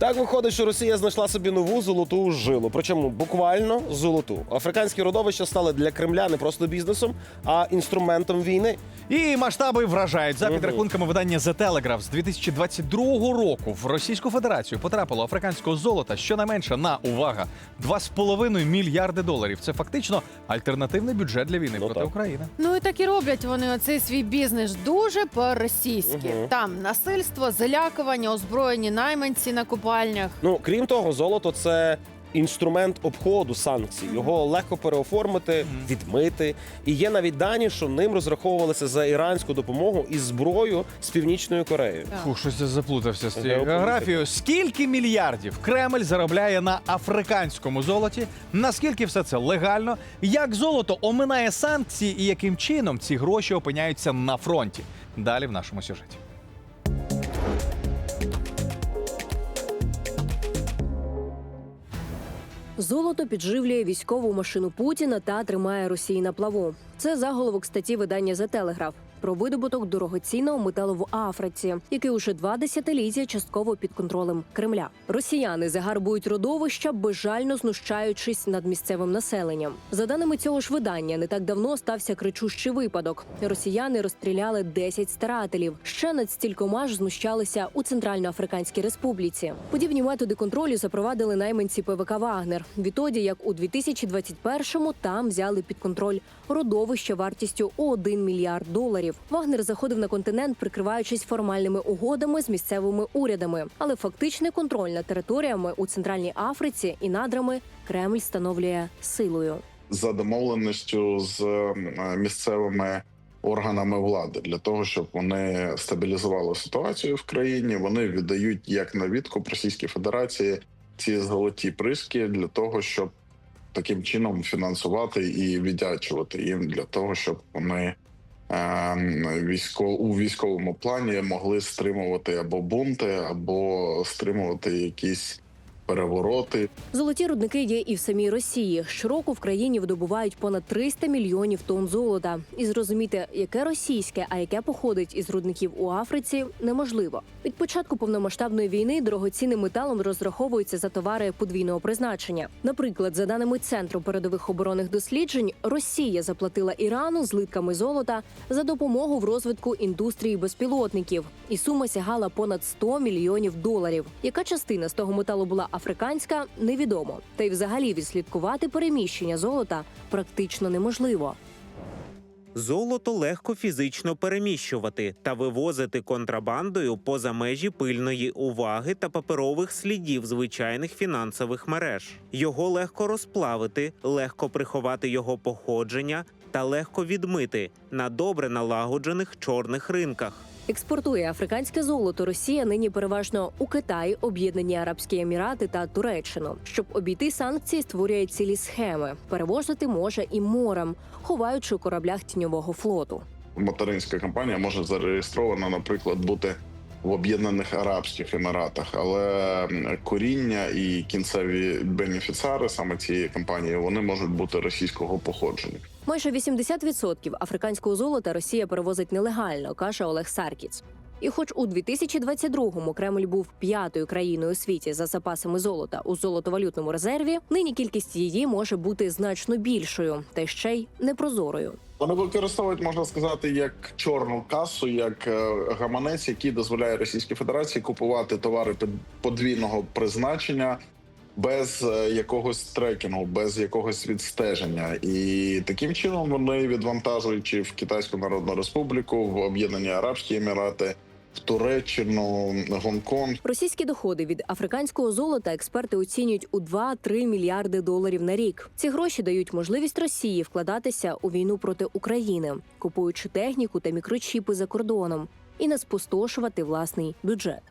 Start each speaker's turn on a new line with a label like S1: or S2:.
S1: Так виходить, що Росія знайшла собі нову золоту жилу. Причому буквально золоту. Африканські родовища стали для Кремля не просто бізнесом, а інструментом війни.
S2: І масштаби вражають за підрахунками видання The Telegraph з 2022 року в Російську Федерацію потрапило африканського золота щонайменше на увага 2,5 мільярди доларів. Це фактично альтернативний бюджет для війни
S1: Ну
S2: проти
S1: так.
S2: України.
S3: Ну і так і роблять вони оцей свій бізнес дуже по-російськи.
S1: Мгм.
S3: Там насильство, залякування, озброєні найманці на купальнях.
S1: Ну крім того, золото це. Інструмент обходу санкцій його легко переоформити, відмити. І є навіть дані, що ним розраховувалися за іранську допомогу і зброю з північною Кореєю.
S2: Фу, щось я заплутався з цією географією. Скільки мільярдів Кремль заробляє на африканському золоті? Наскільки все це легально? Як золото оминає санкції і яким чином ці гроші опиняються на фронті? Далі в нашому сюжеті.
S4: Золото підживлює військову машину Путіна та тримає Росії на плаву. Це заголовок статті видання «The Telegraph» про видобуток дорогоцінного металу в Африці, який уже два десятиліття частково під контролем Кремля. Росіяни загарбують родовища, безжально знущаючись над місцевим населенням. За даними цього ж видання, не так давно стався кричущий випадок. Росіяни розстріляли 10 старателів. Ще над стількома ж знущалися у Центральноафриканській Республіці. Подібні методи контролю запровадили найманці ПВК Вагнер. Відтоді, як у 2021-му там взяли під контроль родовище вартістю у 1 мільярд доларів. Вагнер заходив на континент, прикриваючись формальними угодами з місцевими урядами, але фактичний контроль над територіями у Центральній Африці і надрами Кремль встановлює силою.
S5: за домовленістю з е, місцевими органами влади для того, щоб вони стабілізували ситуацію в країні. Вони віддають як на відкуп Російській Федерації ці золоті приски для того, щоб таким чином фінансувати і віддячувати їм для того, щоб вони. Е, у військовому плані могли стримувати або бунти, або стримувати якісь перевороти,
S4: Золоті рудники є і в самій Росії. Щороку в країні видобувають понад 300 мільйонів тонн золота. І зрозуміти, яке російське, а яке походить із рудників у Африці, неможливо. Від початку повномасштабної війни дорогоцінним металом розраховуються за товари подвійного призначення. Наприклад, за даними центру передових оборонних досліджень, Росія заплатила Ірану злитками золота за допомогу в розвитку індустрії безпілотників, і сума сягала понад 100 мільйонів доларів. Яка частина з того металу була африканська, невідомо. Та й взагалі відслідкувати переміщення золота практично неможливо.
S6: Золото легко фізично переміщувати та вивозити контрабандою поза межі пильної уваги та паперових слідів звичайних фінансових мереж. Його легко розплавити, легко приховати його походження та легко відмити на добре налагоджених чорних ринках.
S4: Експортує африканське золото Росія нині переважно у Китай, Об'єднані Арабські Емірати та Туреччину. Щоб обійти санкції, створює цілі схеми. Перевозити може і морем, ховаючи у кораблях тіньового флоту.
S5: материнська компанія може зареєстрована, наприклад, бути в Об'єднаних Арабських Еміратах, але коріння і кінцеві бенефіціари саме цієї компанії вони можуть бути російського походження.
S4: Майже 80% африканського золота Росія перевозить нелегально, каже Олег Саркіц. І хоч у 2022-му Кремль був п'ятою країною у світі за запасами золота у золотовалютному резерві, нині кількість її може бути значно більшою, та ще й непрозорою.
S5: Вони використовують, можна сказати, як чорну касу, як е, гаманець, який дозволяє Російській Федерації купувати товари подвійного призначення. Без е, якогось трекінгу, без якогось відстеження, і таким чином вони відвантажуючи в Китайську Народну Республіку, в Об'єднані Арабські Емірати, Туреччину, Гонконг,
S4: Російські доходи від африканського золота експерти оцінюють у 2-3 мільярди доларів на рік. Ці гроші дають можливість Росії вкладатися у війну проти України, купуючи техніку та мікрочіпи за кордоном, і не спустошувати власний бюджет.